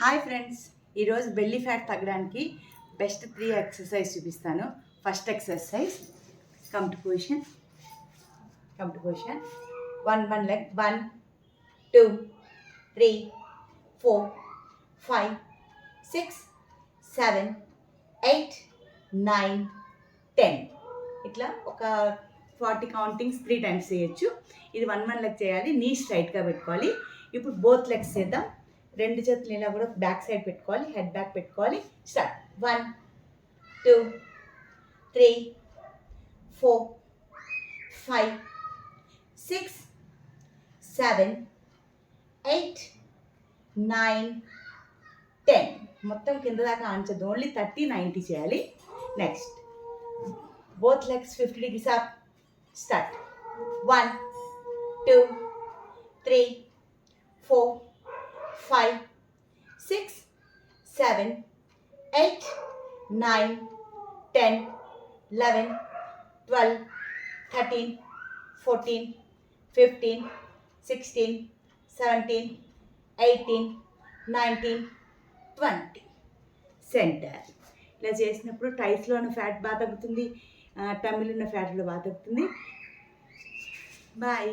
Hi friends ఈరోజు belly fat తగ్గడానికి best three exercise చూపిస్తాను. First exercise come to position come to position one one leg one two three four five six seven eight nine ten ఇట్లా ఒక forty countings three times చేయొచ్చు. ఇది one one leg చేయాలి. నీ స్ట్రైట్గా పెట్టుకోవాలి. ఇప్పుడు బోత్ లెగ్స్ చేద్దాం. రెండు చేతులు ఇలా కూడా బ్యాక్ సైడ్ పెట్టుకోవాలి హెడ్ బ్యాక్ పెట్టుకోవాలి. Start. One two three four five six seven eight nine ten. మొత్తం కింద దాకా ఆంచదు ఓన్లీ థర్టీ నైంటీ చేయాలి. Next. Both legs fifty degrees up start. One two three four five six seven eight nine ten eleven twelve thirteen fourteen fifteen sixteen seventeen eighteen nineteen twenty centre ఇలా చేసినప్పుడు టైస్లో ఉన్న fat బాగా తగ్గుతుంది. టమిల్ ఉన్న ఫ్యాట్లో బాగా తగ్గుతుంది. Bye